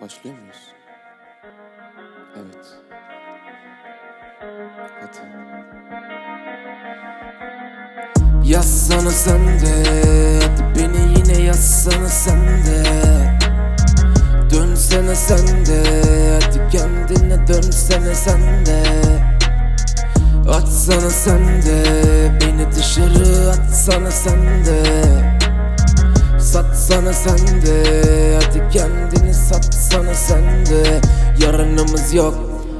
Başlıyor muyuz? Evet. Hadi. Yazsana sen de Hadi beni yine yazsana sen de Dönsene sen de Hadi kendine dönsene sen de Atsana sen de Beni dışarı atsana sen de Satsana sen de Hadi kendini satsana sen de Yarınımız yok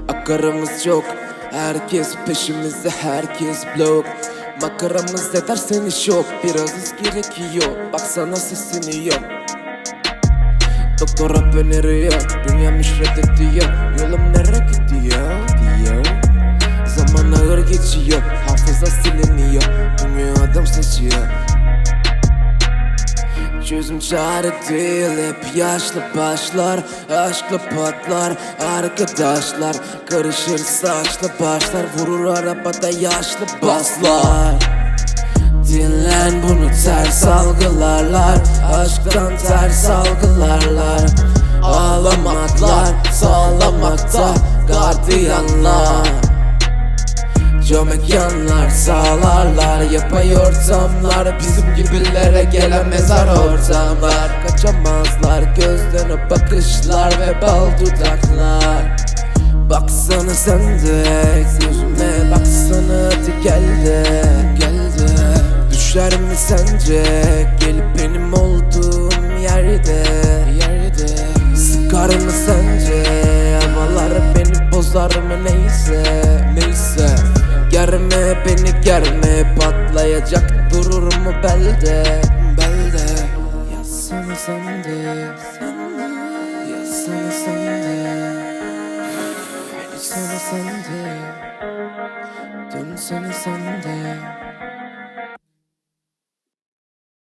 Akaramız yok Herkes peşimizde herkes blok. Makaramız eder seni şok Biraz hız gerekiyor. Baksana sesiniyor Doktora öneriyor. Dünya müşret ediyor Yolum nereye gidiyor? Diyor. Zaman ağır geçiyor. Hafıza siliniyor. Dünya adam seçiyor Çözüm çare değil hep yaşlı başlar Aşkla patlar arkadaşlar. Karışır saçlı başlar Vurur arabada yaşlı baslar. Dinlen bunu ters algılarlar. Aşktan ters algılarlar. Ağlamaklar Cam mekanlar sağlarlar Yapay ortamlar Bizim gibilere gelen mezar ortamlar. Kaçamazlar gözlerine bakışlar Ve bal dudaklar. Baksana sen de Gözüme baksana hadi gel de Düşer mi sence Gelip benim olduğum yerde. Sıkar mı sence? Havalar beni bozar mı neyse germe Patlayacak durur mu belde? Belde. Yazsana Sen de. Yazsana sen de. Yazsana sen de. Dönsene sen de